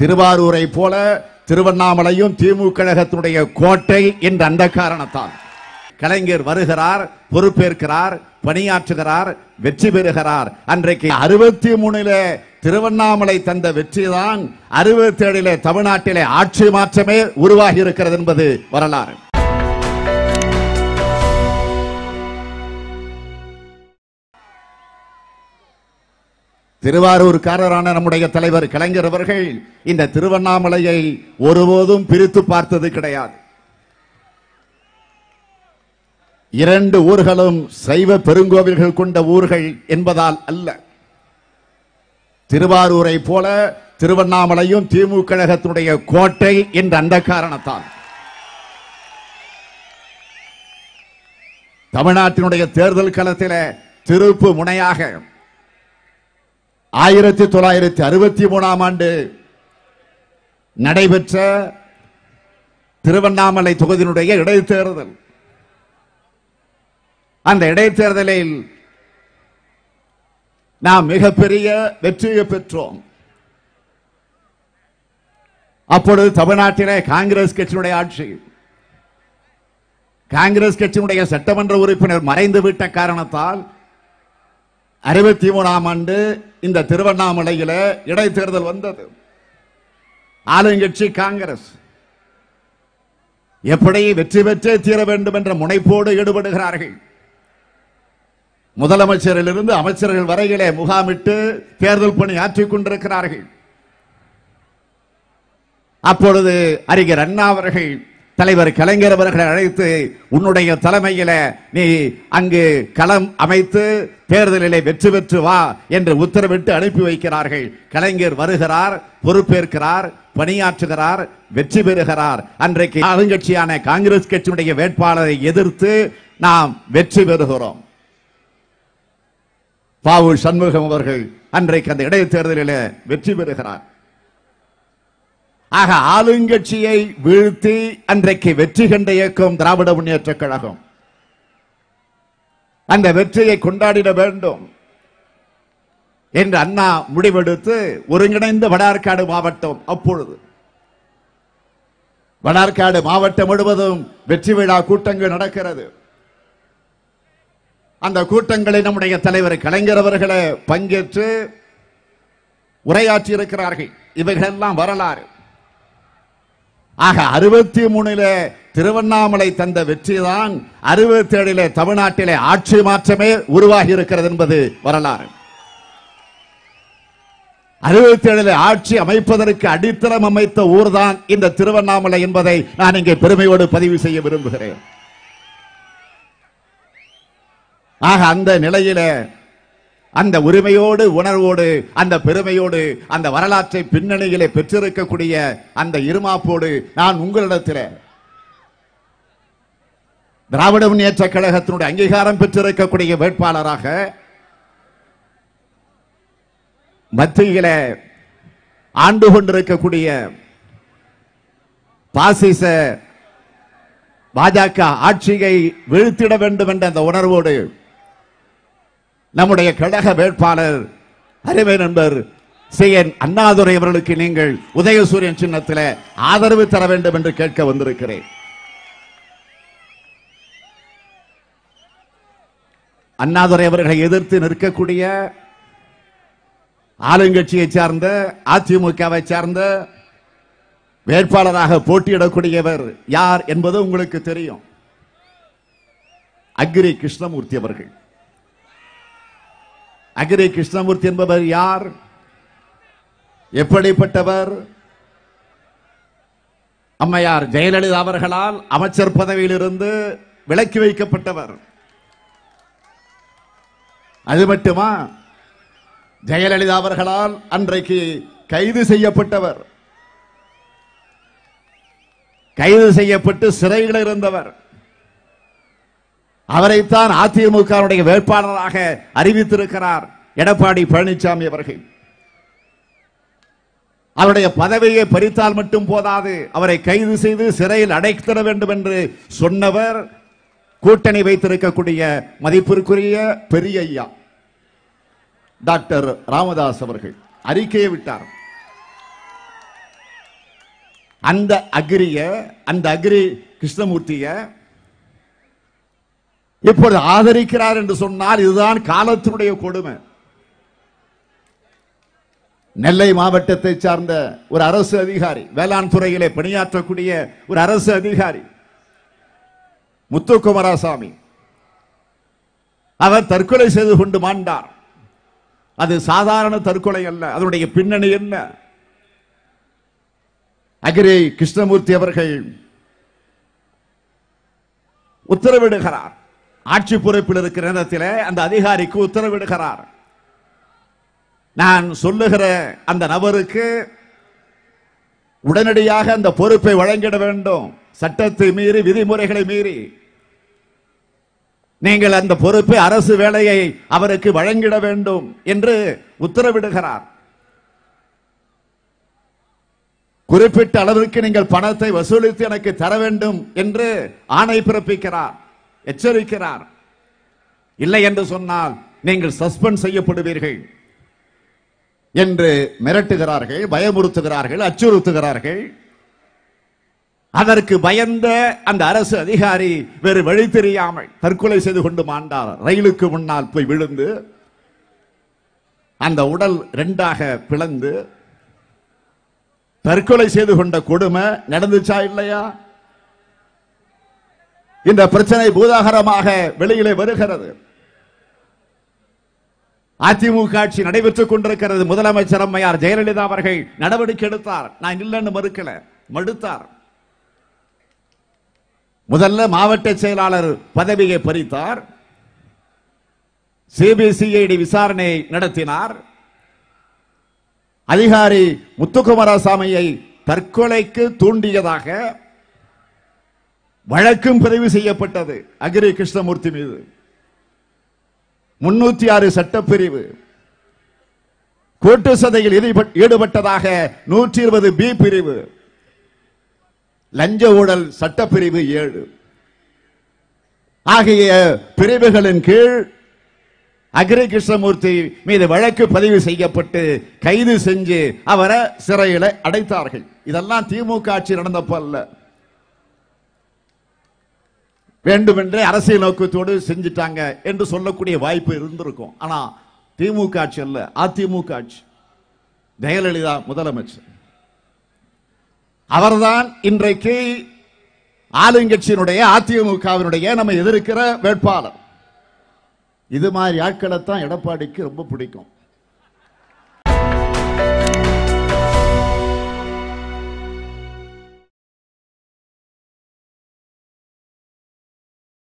திருவாரூரை போல திருவண்ணாமலையும் திமுக கழகத்தினுடைய கோட்டை என்ற அந்த காரணத்தால். கலைஞர் வருகிறார் பொறுப்பேற்கிறார் பணியாற்றுகிறார் வெற்றி பெறுகிறார். அன்றைக்கு அறுபத்தி மூணுல திருவண்ணாமலை தந்த வெற்றிதான் அறுபத்தி ஏழில தமிழ்நாட்டிலே ஆட்சி மாற்றமே உருவாகி இருக்கிறது என்பது வரலாறு. திருவாரூர்காரரான நம்முடைய தலைவர் கலைஞர் அவர்கள் இந்த திருவண்ணாமலையை ஒருபோதும் பிரித்து பார்த்தது கிடையாது. இரண்டு ஊர்களும் சைவ பெருங்கோவில்கள் கொண்ட ஊர்கள் என்பதால் அல்ல. திருவாரூரை போல திருவண்ணாமலையும் திமுக கழகத்தினுடைய கோட்டை என்ற அந்த காரணத்தால். தமிழ்நாட்டினுடைய தேர்தல் களத்தில் திருப்பு முனையாக ஆயிரத்தி தொள்ளாயிரத்தி அறுபத்தி மூணாம் ஆண்டு நடைபெற்ற திருவண்ணாமலை தொகுதியினுடைய இடைத்தேர்தல். அந்த இடைத்தேர்தலில் நாம் மிகப்பெரிய வெற்றியை பெற்றோம். அப்பொழுது தமிழ்நாட்டிலே காங்கிரஸ் கட்சியினுடைய ஆட்சி. காங்கிரஸ் கட்சியினுடைய சட்டமன்ற உறுப்பினர் மறைந்து விட்ட காரணத்தால் அறுபத்தி மூணாம் ஆண்டு இந்த திருவண்ணாமலையில இடைத்தேர்தல் வந்தது. ஆளுங்கட்சி காங்கிரஸ். எப்படி வெற்றி பெற்றே தீர வேண்டும் என்ற முனைப்போடு ஈடுபடுகிறார்கள். முதலமைச்சரிலிருந்து அமைச்சர்கள் வரையிலே முகாமிட்டு தேர்தல் பணி ஆற்றிக் கொண்டிருக்கிறார்கள். அப்பொழுது அறிஞர் அண்ணா அவர்கள் தலைவர் கலைஞர் அவர்களை அழைத்து உன்னுடைய தலைமையில நீ அங்கு களம் அமைத்து தேர்தலிலே வெற்றி பெற்று வா என்று உத்தரவிட்டு அனுப்பி வைக்கிறார்கள். கலைஞர் வருகிறார் பொறுப்பேற்கிறார் பணியாற்றுகிறார் வெற்றி பெறுகிறார். அன்றைக்கு ஆளுங்கட்சியான காங்கிரஸ் கட்சியினுடைய வேட்பாளரை எதிர்த்து நாம் வெற்றி பெறுகிறோம். பாவு சண்முகம் அவர்கள் அன்றைக்கு அந்த இடைத்தேர்தலில் வெற்றி பெறுகிறார். ஆக ஆளுங்கட்சியை வீழ்த்தி அன்றைக்கு வெற்றி கண்ட இயக்கம் திராவிட முன்னேற்ற கழகம். அந்த வெற்றியை கொண்டாடிட வேண்டும் என்று அண்ணா முடிவெடுத்து ஒருங்கிணைந்த வடார்காடு மாவட்டம் அப்பொழுது. வடார்காடு மாவட்டம் முழுவதும் வெற்றி விழா கூட்டங்கள் நடக்கிறது. அந்த கூட்டங்களில் நம்முடைய தலைவர் கலைஞர் அவர்களை பங்கேற்று உரையாற்றி இருக்கிறார்கள் இவைகளெல்லாம் வரலாறு. ஆக அறுபத்தி மூணுல திருவண்ணாமலை தந்த வெற்றிதான் அறுபத்தி ஏழில தமிழ்நாட்டிலே ஆட்சி மாற்றமே உருவாகி இருக்கிறது என்பது வரலாறு. அறுபத்தி ஏழில் ஆட்சி அமைப்பதற்கு அடித்தளம் அமைத்த ஊர்தான் இந்த திருவண்ணாமலை என்பதை நான் இங்கே பெருமையோடு பதிவு செய்ய விரும்புகிறேன். ஆக அந்த நிலையில அந்த உரிமையோடு உணர்வோடு அந்த பெருமையோடு அந்த வரலாற்றை பின்னணியிலே பெற்றிருக்கக்கூடிய அந்த இருமாப்போடு நான் உங்களிடத்தில் திராவிட முன்னேற்ற கழகத்தினுடைய அங்கீகாரம் பெற்றிருக்கக்கூடிய வேட்பாளராக மத்தியில ஆண்டு கொண்டிருக்கக்கூடிய பாசிச பாஜக ஆட்சியை வீழ்த்திட வேண்டும் என்ற அந்த உணர்வோடு நம்முடைய கழக வேட்பாளர் அருமை நண்பர் சி. என். அண்ணாதுரை அவர்களுக்கு நீங்கள் உதயசூரியன் சின்னத்தில் ஆதரவு தர வேண்டும் என்று கேட்க வந்திருக்கிறேன். அண்ணாதுரை அவர்களை எதிர்த்து நிற்கக்கூடிய ஆளுங்கட்சியை சார்ந்த அதிமுகவை சார்ந்த வேட்பாளராக போட்டியிடக்கூடியவர் யார் என்பது உங்களுக்கு தெரியும். அக்ரி கிருஷ்ணமூர்த்தி அவர்கள். அகிரி கிருஷ்ணமூர்த்தி என்பவர் யார்? எப்படிப்பட்டவர்? அம்மையார் ஜெயலலிதா அவர்களால் அமைச்சர் பதவியிலிருந்து விலக்கி வைக்கப்பட்டவர். அது மட்டுமா? ஜெயலலிதா அவர்களால் அன்றைக்கு கைது செய்யப்பட்டவர். கைது செய்யப்பட்டு சிறையில் இருந்தவர். அவரைத்தான் அதிமுகவுடைய வேட்பாளராக அறிவித்திருக்கிறார். எடப்பாடி பழனிசாமி அவர்கள். அவருடைய பதவியை பறித்தால் மட்டும் போதாது அவரை கைது செய்து சிறையில் அடைத்திட வேண்டும் என்று சொன்னவர் கூட்டணி வைத்திருக்கக்கூடிய மதிப்பிற்குரிய பெரிய ஐயா டாக்டர் ராமதாஸ் அவர்கள். அறிக்கையை விட்டார். அந்த அக்ரிய அந்த அக்ரி கிருஷ்ணமூர்த்திய இப்பொழுது ஆதரிக்கிறார் என்று சொன்னால் இதுதான் காலத்தினுடைய கொடுமை. நெல்லை மாவட்டத்தை சார்ந்த ஒரு அரசு அதிகாரி வேளாண் துறையிலே பணியாற்றக்கூடிய ஒரு அரசு அதிகாரி முத்துக்குமாரசாமி அவர் தற்கொலை செய்து கொண்டு மாண்டார். அது சாதாரண தற்கொலை அல்ல. அதனுடைய பின்னணி என்ன? அகிரி கிருஷ்ணமூர்த்தி அவர்கள் உத்தரவிடுகிறார். ஆட்சி பொறுப்பில் இருக்கிற நேரத்தில் அந்த அதிகாரிக்கு உத்தரவிடுகிறார். நான் சொல்லுகிற அந்த நபருக்கு உடனடியாக அந்த பொறுப்பை வழங்கிட வேண்டும். சட்டத்தை மீறி விதிமுறைகளை மீறி. நீங்கள் அந்த பொறுப்பை அரசு வேலையை அவருக்கு வழங்கிட வேண்டும் என்று உத்தரவிடுகிறார். குறிப்பிட்ட அளவிற்கு நீங்கள் பணத்தை வசூலித்து எனக்கு தர வேண்டும் என்று ஆணை பிறப்பிக்கிறார் எச்சரிக்கிறார். இல்லை என்று சொன்னால் நீங்கள் சஸ்பெண்ட் செய்யப்படுவீர்கள். என்று மிரட்டுகிறார்கள் பயமுறுத்துகிறார்கள் அச்சுறுத்துகிறார்கள். அதற்கு பயந்த அந்த அரசு அதிகாரி வேறு வழி தெரியாமல் தற்கொலை செய்து கொண்டு மாண்டார். ரயிலுக்கு முன்னால் போய் விழுந்து அந்த உடல் ரெண்டாக பிளந்து தற்கொலை செய்து கொண்ட கொடுமை நடந்துச்சா இல்லையா? இந்த பிரச்சனை பூதாகரமாக வெளியிலே வருகிறது. அதிமுக ஆட்சி நடைபெற்றுக் கொண்டிருக்கிறது. முதலமைச்சர் அம்மையார் ஜெயலலிதா அவர்கள் நடவடிக்கை எடுத்தார். நான் இல்லைன்னு மறுக்கல. மடுத்தார் முதல்ல மாவட்ட செயலாளர் பதவியை பறித்தார். சிபிசிஐடி விசாரணை நடத்தினார். அதிகாரி முத்துக்குமாரசாமியை தற்கொலைக்கு தூண்டியதாக வழக்கும் பதிவு செய்யப்பட்டது. அகிரி கிருஷ்ணமூர்த்தி மீது. முன்னூத்தி ஆறு சட்டப்பிரிவு. கூட்டு சதையில் ஈடுபட்- ஈடுபட்டதாக நூற்றி இருபது பி பிரிவு. லஞ்ச ஊழல் சட்டப்பிரிவு ஏழு. ஆகிய பிரிவுகளின் கீழ் அக்ரி கிருஷ்ணமூர்த்தி மீது வழக்கு பதிவு செய்யப்பட்டு கைது செஞ்சு அவரை சிறையில் அடைத்தார்கள். இதெல்லாம் திமுக ஆட்சி நடந்தப்போ அல்ல. வேண்டுமென்றே அரசியல் நோக்கத்தோடு செஞ்சிட்டாங்க என்று சொல்லக்கூடிய வாய்ப்பு இருந்திருக்கும். ஆனால் திமுக ஆட்சி அல்ல. அதிமுக ஆட்சி. ஜெயலலிதா முதலமைச்சர். அவர்தான் இன்றைக்கு ஆளுங்கட்சியினுடைய அதிமுகவினுடைய நம்ம எதிர்க்கிற வேட்பாளர். இது மாதிரி ஆட்களை தான் எடப்பாடிக்கு ரொம்ப பிடிக்கும்.